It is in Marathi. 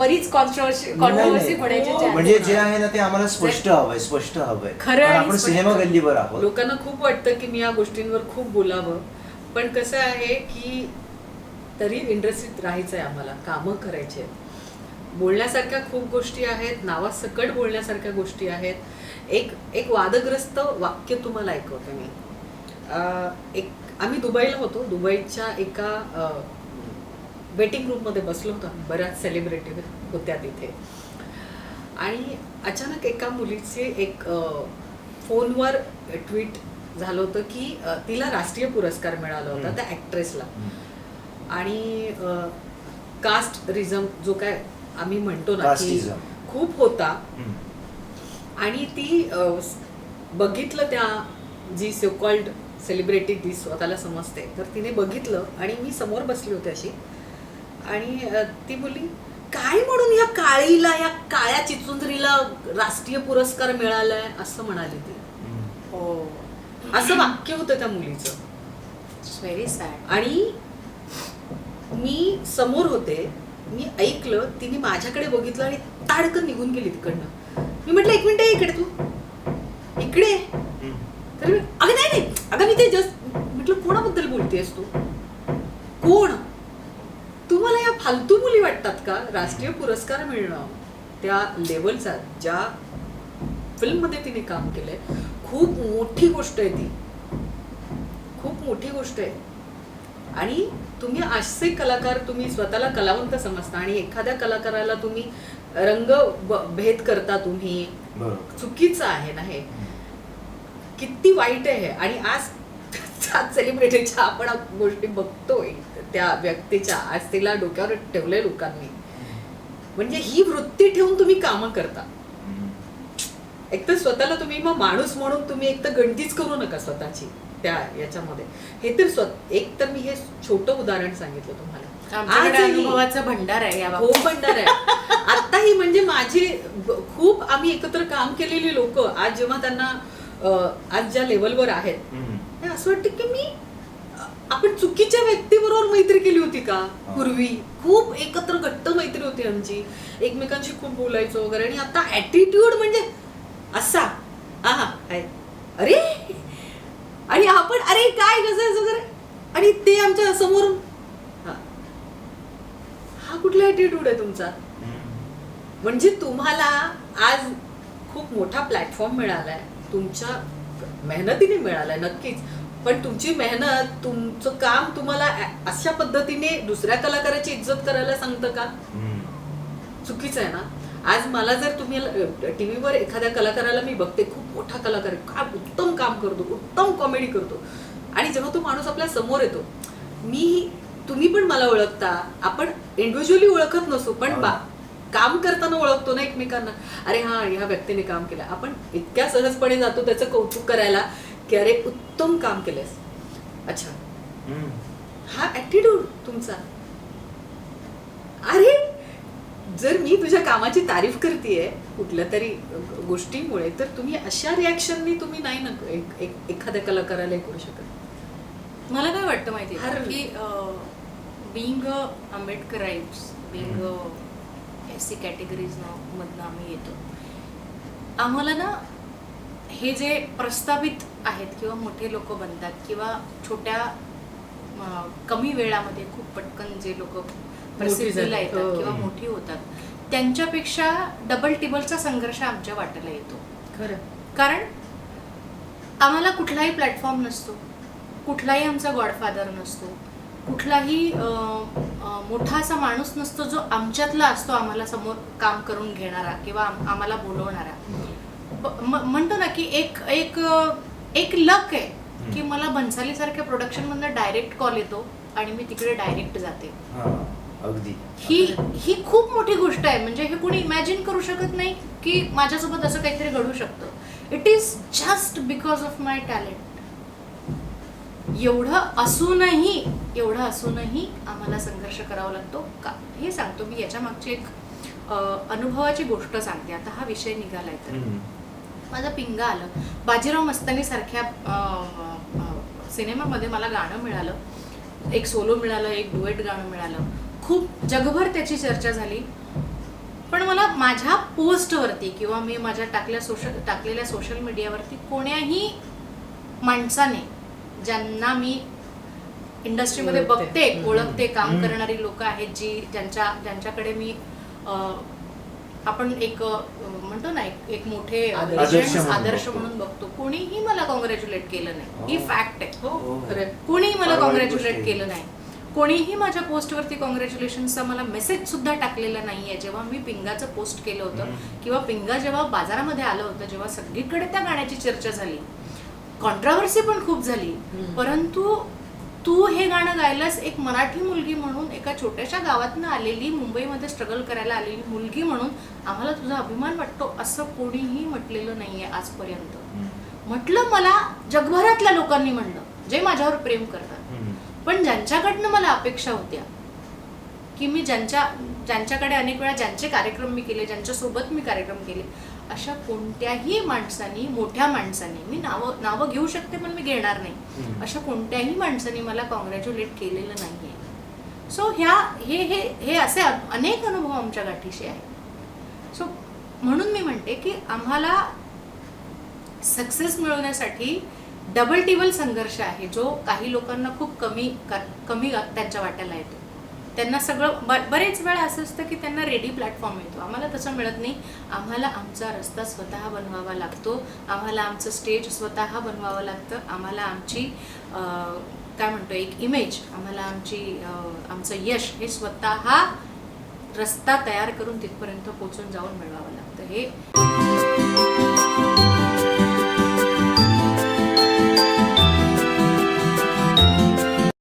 बरीच कॉन्ट्रोवर्सी कॉन्ट्रोवर्सी. होण्याचे म्हणजे जे. आहे ना ते आम्हाला स्पष्ट हवंय स्पष्ट हवंय खरं आणि आपण स्पष्ट. सिनेमा गल्लीवर आहोत लोकांना खूप वाटतं की मी या गोष्टींवर खूप बोलावं पण कसं आहे की तरी इंडस्ट्रीत राहायचं आहे आम्हाला कामं करायची आहेत बोलण्यासारख्या खूप गोष्टी आहेत नावासकट बोलण्यासारख्या गोष्टी आहेत एक एक वादग्रस्त वाक्य तुम्हाला ऐकवते मी अं, एक आम्ही दुबईला होतो दुबईच्या एका वेटिंग रूममध्ये बसलो होतो बऱ्याच सेलिब्रिटी होत्या तिथे आणि अचानक एका मुलीचे एक फोनवर ट्विट झालं होतं की तिला राष्ट्रीय पुरस्कार मिळाला होता. त्या ॲक्ट्रेसला. आणि कास्ट रिझम जो काय आम्ही म्हणतो ना की. खूप होता. आणि ती बघितलं त्या जी कॉल्ड सेलिब्रिटी ती स्वतःला समजते तर तिने बघितलं आणि मी समोर बसली होते अशी आणि ती बोलली काय म्हणून या काळीला या काळ्या चिचुंदरीला राष्ट्रीय पुरस्कार मिळालाय? असं म्हणाली ती. हो. असं वाक्य होतं त्या मुलीचं. व्हेरी सॅड आणि मी समोर होते मी ऐकलं तिने माझ्याकडे बघितलं आणि ताडकन निघून गेली तिकडनं. मी म्हटलं एक मिनिट इकडे तू. इकडे ये." हम्म. तर अगं नाही नाही. अगं मी ते जस्ट म्हटलं कोणाबद्दल बोलतेस तू? फालतू मुली वाटतात का? राष्ट्रीय पुरस्कार मिळणं त्या लेवलचा ज्या फिल्ममध्ये तिने काम केलंय खूप मोठी गोष्ट आहे ती. खूप मोठी गोष्ट आहे. आणि तुम्ही असे कलाकार तुम्ही स्वतःला कलावंत समजता आणि एखाद्या कलाकाराला तुम्ही रंग भेद करता तुम्ही. चुकीचं आहे ना हे? किती वाईट आहे हे. आणि आज सेलिब्रिटीच्या आपण गोष्टी बघतोय. त्या व्यक्तीच्या आज तिला डोक्यावर ठेवलंय लोकांनी म्हणजे ही वृत्ती ठेवून तुम्ही कामं करता. एक तर स्वतःला तुम्ही मग माणूस म्हणून तुम्ही एक तर गणतीच करू नका स्वतःची त्या याच्यामध्ये हे तर स्व एक तर मी हे छोटं उदाहरण सांगितलं तुम्हाला अनुभवाचा भंडार आहे या हो. भंडार आहे आताही म्हणजे माझे खूप आम्ही एकत्र काम केलेली लोक आज जेव्हा त्यांना आज ज्या लेवलवर आहेत. हे असं वाटतं की मी आपण चुकीच्या व्यक्तीबरोबर मैत्री केली होती का. पूर्वी. खूप एकत्र घट्ट मैत्री होती आमची. एकमेकांशी खूप बोलायचो वगैरे. आणि आता ऍटिट्यूड म्हणजे असा. आहा अरे! आणि आपण अरे काय कसं वगैरे. आणि ते आमच्या समोरून हा. हा कुठला ऍटिट्यूड आहे तुमचा. म्हणजे तुम्हाला आज खूप मोठा प्लॅटफॉर्म मिळालाय. तुमच्या मेहनतीने मिळालाय नक्कीच. पण तुमची मेहनत तुमचं काम तुम्हाला अशा पद्धतीने दुसऱ्या कलाकाराची इज्जत करायला सांगतं का. चुकीचं आहे ना? आज मला जर तुम्ही टीव्हीवर एखाद्या कलाकाराला मी बघते खूप मोठा कलाकार काय उत्तम काम करतो उत्तम कॉमेडी करतो. आणि जेव्हा तो माणूस आपल्यासमोर येतो मी तुम्ही पण मला ओळखता आपण इंडिव्हिज्युअली ओळखत नसू पण हो. बा काम करताना ओळखतो ना एकमेकांना. अरे हा ह्या व्यक्तीने काम केलं. आपण इतक्या सहजपणे जातो त्याचं कौतुक करायला की अरे उत्तम काम केलंयस. अच्छा. हम्म. हा ऍटिट्यूड तुमचा. अरे जर मी तुझ्या कामाची तारीफ करतेय कुठल्या तरी गोष्टीमुळे तर तुम्ही अशा रिॲक्शननी तुम्ही नाही ना एक- एक- एखाद्या कलाकाराला हे करू शकत. मला काय वाटतं माहिती हर- का? Being Ambedkarites being S C categories मधनं आम्ही येतो. आम्हाला ना हे जे प्रस्तावित आहेत किंवा मोठे लोक बनतात किंवा छोट्या कमी वेळामध्ये खूप पटकन जे लोक प्रसिद्धीला. येतात हो. किंवा मोठी होतात त्यांच्यापेक्षा डबल टिबलचा संघर्ष आमच्या वाट्याला येतो खरं कारण आम्हाला कुठलाही प्लॅटफॉर्म नसतो कुठलाही आमचा गॉडफादर नसतो कुठलाही मोठा असा माणूस नसतो जो आमच्यातला असतो आम्हाला समोर काम करून घेणारा किंवा आम- आम्हाला बोलवणारा म्हणतो ना की एक एक एक लक आहे की मला भन्सालीसारख्या प्रोडक्शनमधनं डायरेक्ट कॉल येतो आणि मी तिकडे डायरेक्ट जाते. हा, अगदी. ही ही खूप मोठी गोष्ट आहे. म्हणजे हे कोणी इमॅजिन करू शकत नाही की माझ्यासोबत असं काहीतरी घडू शकतं. It is just because of my talent एवढं असूनही एवढं असूनही आम्हाला संघर्ष करावा लागतो का? हे सांगतो. मी याच्या मागची एक अनुभवाची गोष्ट सांगते. आता हा विषय निघालाय तर. माझं पिंगा आलं बाजीराव मस्तानी सारख्या सिनेमामध्ये मला गाणं मिळालं एक सोलो मिळालं एक डुएट गाणं मिळालं खूप जगभर त्याची चर्चा झाली माझ्या पोस्टवरती किंवा मी माझ्या टाकल्या सोशल टाकलेल्या सोशल मीडियावरती कोण्याही माणसाने ज्यांना मी इंडस्ट्रीमध्ये. बघते. ओळखते काम. करणारी लोक आहेत जी ज्यांच्या ज्यांच्याकडे मी आपण एक म्हणतो ना एक एक मोठे आदर्श म्हणून आदर्श बघतो. कोणीही मला कॉंग्रॅच्युलेट केलं नाही ही हो. फॅक्ट आहे हो हो. कोणीही मला कॉंग्रॅच्युलेट. केलं नाही कोणीही माझ्या पोस्टवरती कॉंग्रॅच्युलेशनचा मला मेसेज सुद्धा टाकलेला नाहीये जेव्हा मी पिंगाचं पोस्ट केलं होतं. किंवा पिंगा जेव्हा बाजारामध्ये आलं होतं जेव्हा सगळीकडे त्या गाण्याची चर्चा झाली कॉन्ट्रावर्सी पण खूप झाली. परंतु तू हे गाणं गायलास एक मराठी मुलगी म्हणून एका छोट्याशा गावातनं आलेली मुंबईमध्ये स्ट्रगल करायला आलेली मुलगी म्हणून आम्हाला तुझा अभिमान वाटतो असं कोणीही म्हटलेलं नाहीये आजपर्यंत. म्हटलं मला जगभरातल्या लोकांनी म्हणलं जे माझ्यावर प्रेम करतात. पण ज्यांच्याकडनं मला अपेक्षा होत्या की मी ज्यांच्या ज्यांच्याकडे अनेक वेळा ज्यांचे कार्यक्रम मी केले ज्यांच्यासोबत मी कार्यक्रम केले अशा कोणत्याही माणसानी मोठ्या माणसानी मी नावं नावं घेऊ शकते पण मी घेणार नाही. अशा कोणत्याही माणसाने मला कॉंग्रॅच्युलेट केलेलं नाहीये. सो ह्या हे हे हे असे अनेक अनुभव आमच्या गाठीशी आहेत. सो म्हणून मी म्हणते की आम्हाला सक्सेस मिळवण्यासाठी डबल टिबल संघर्ष आहे जो काही लोकांना खूप कमी कमी त्यांच्या वाट्याला येतो. त्यांना सगळं ब- बरेच वेळा असं असतं की त्यांना रेडी प्लॅटफॉर्म येतो आम्हाला तसं मिळत नाही. आम्हाला आमचा रस्ता स्वतः बनवावा लागतो. आम्हाला आमचं स्टेज स्वतः बनवावं लागतं. आम्हाला आमची काय म्हणतो एक इमेज आम्हाला आमची आमचं यश हे स्वतः रस्ता तयार करून तिथपर्यंत पोचून जाऊन मिळवावं लागतं. हे